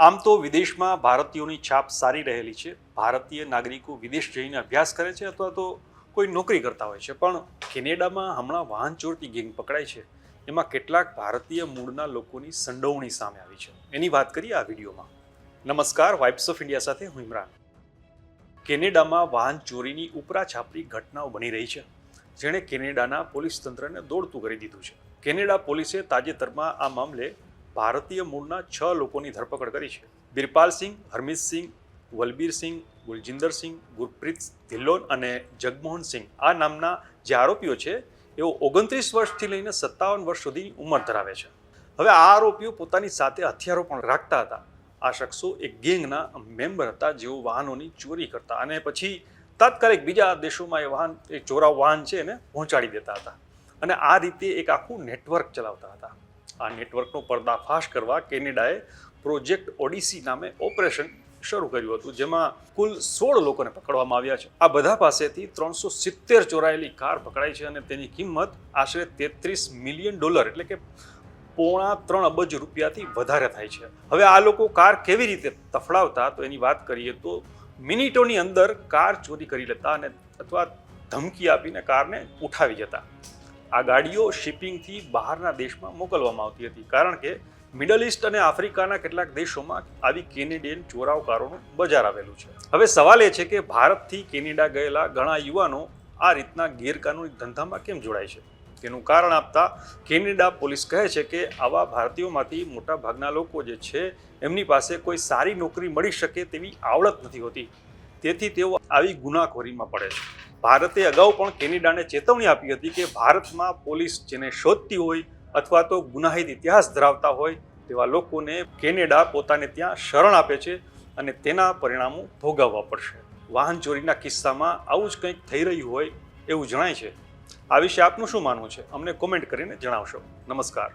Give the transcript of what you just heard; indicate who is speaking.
Speaker 1: આમ તો વિદેશમાં ભારતીયોની છાપ સારી રહેલી છે. ભારતીય નાગરિકો વિદેશ જઈને અભ્યાસ કરે છે અથવા તો કોઈ નોકરી કરતા હોય છે. પણ કેનેડામાં હમણાં વાહન ચોરતી ગેંગ પકડાય છે. એમાં કેટલાક ભારતીય મૂળના લોકોની સંડોવણી સામે આવી છે. એની વાત કરીએ આ વિડીયોમાં. નમસ્કાર વાઇબ્સ ઓફ ઇન્ડિયા સાથે હું ઇમરાન. કેનેડામાં વાહન ચોરીની ઉપરા છાપરી ઘટનાઓ બની રહી છે. જેણે કેનેડાના પોલીસ તંત્રને દોડતું કરી દીધું છે. કેનેડા પોલીસે તાજેતરમાં આ મામલે ભારતીય મૂળના છ લોકોની ધરપકડ કરી છે. બિરપાલસિંહ હરમિતસિંહ વલબીરસિંહ ગુલજિંદરસિંહ ગુરપ્રીત ધિલ્લોન અને જગમોહનસિંહ આ નામના જે આરોપીઓ છે, એઓ ઓગણત્રીસ વર્ષથી લઈને સત્તાવન વર્ષ સુધીની ઉંમર ધરાવે છે. હવે આ આરોપીઓ પોતાની સાથે હથિયારો પણ રાખતા હતા. આ શખ્સો એક ગેંગના મેમ્બર હતા, જેઓ વાહનોની ચોરી કરતા અને પછી તાત્કાલિક બીજા દેશોમાં એ વાહન, એ ચોરાવ વાહન છે એને પહોંચાડી દેતા હતા. અને આ રીતે એક આખું નેટવર્ક ચલાવતા હતા. આ નેટવર્કનો પર્દાફાશ કરવા કેનેડાએ પ્રોજેક્ટ ઓડિસી નામે ઓપરેશન શરૂ કર્યું હતું, જેમાં કુલ સોળ લોકોને પકડવામાં આવ્યા છે. આ બધા પાસેથી ત્રણસો સિત્તેર ચોરાયેલી કાર પકડાઈ છે અને તેની કિંમત આશરે તેત્રીસ મિલિયન ડોલર, એટલે કે પોણા ત્રણ અબજ રૂપિયાથી વધારે થાય છે. હવે આ લોકો કાર કેવી રીતે તફડાવતા, તો એની વાત કરીએ તો મિનિટોની અંદર કાર ચોરી કરી લેતા અને અથવા ધમકી આપીને કારને ઉઠાવી જતા. આ ગાડીઓ શિપિંગથી બહારના દેશમાં મોકલવામાં આવતી હતી. કારણ કે મિડલ ઇસ્ટ અને આફ્રિકાના કેટલાક દેશોમાં આવી કેનેડિયન ચોરાવકારોનું બજાર આવેલું છે. હવે સવાલ એ છે કે ભારતથી કેનેડા ગયેલા ઘણા યુવાનો આ રીતના ગેરકાનૂની ધંધામાં કેમ જોડાય છે? તેનું કારણ આપતા કેનેડા પોલીસ કહે છે કે આવા ભારતીયોમાંથી મોટાભાગના લોકો જે છે, એમની પાસે કોઈ સારી નોકરી મળી શકે તેવી આવડત નથી હોતી. તેથી તેઓ આવી ગુનાખોરીમાં પડે છે. ભારતે અગાઉ પણ કેનેડાને ચેતવણી આપી હતી કે ભારતમાં પોલીસ જેને શોધતી હોય અથવા તો ગુનાહિત ઇતિહાસ ધરાવતા હોય તેવા લોકોને કેનેડા પોતાને ત્યાં શરણ આપે છે અને તેના પરિણામો ભોગવવા પડશે. વાહન ચોરીના કિસ્સામાં આવું જ કંઈક થઈ રહ્યું હોય એવું જણાય છે. આ વિશે આપનું શું માનવું છે? અમને કોમેન્ટ કરીને જણાવશો. નમસ્કાર.